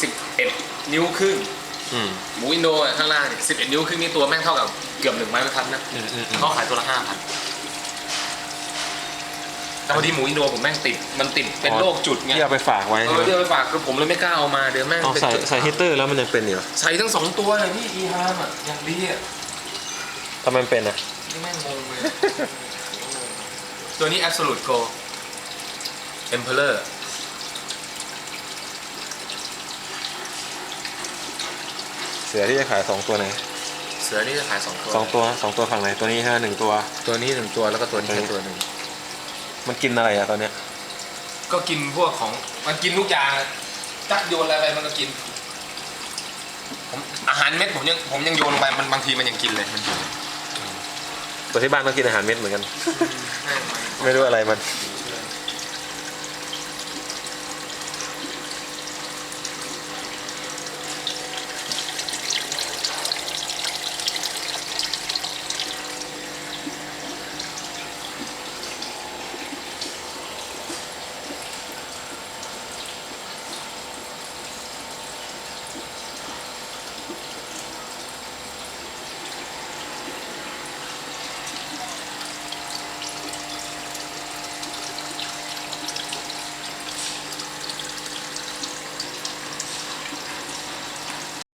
11 นิ้วครึ่งอืมหมูอินโดอะข้างล่างเนี่ย11 นิ้วครึ่งนี่ตัวแม่งเท่ากับเกือบหนึ่งไม้บรรทัดนะอืมอืมอืมเขาขายตัวละห้าพันแต่พอดีหมูอินโดผมแม่งติดมันติดเป็นโรคจุดไงที่เอาไปฝากไว้เอใช่อไหมเดี๋ยวไปฝากคือผมเลยไม่กล้าเอามาเดี๋ยวแม่งเอาเป็นใส่จุดใส่ฮีตเตอร์แล้วมันยังเป็นอยู่เหรอใส่ทั้งสองตัวเลยพี่อีฮามอะอย่างดีอะทำไมมันเป็นอะ นี่แม่งงงเลย ตัวนี้ absolute go emperor เสือที่จะขายสองตัวไหนเสือนี่จะขายสองตัวสองตัวสองตัวฝั่งไหนตัวนี้ห้าหนึ่งตัว ตัวนี้หนึ่งตัวแล้วก็ตัวนี้ตัวนี้แค่ตัวหนึ่งมันกินอะไรอะตอนเนี้ยก็กินพวกของมันกินทุกอย่างจักโยนอะไรไปมันก็กินผมอาหารเม็ดผมยังผมยังโยนลงไปมันบางทีมันยังกินเลยมันกินตัวที่บ้านต้องกินอาหารเม็ดเหมือนกันแม่งไม่รู้อะไรมันส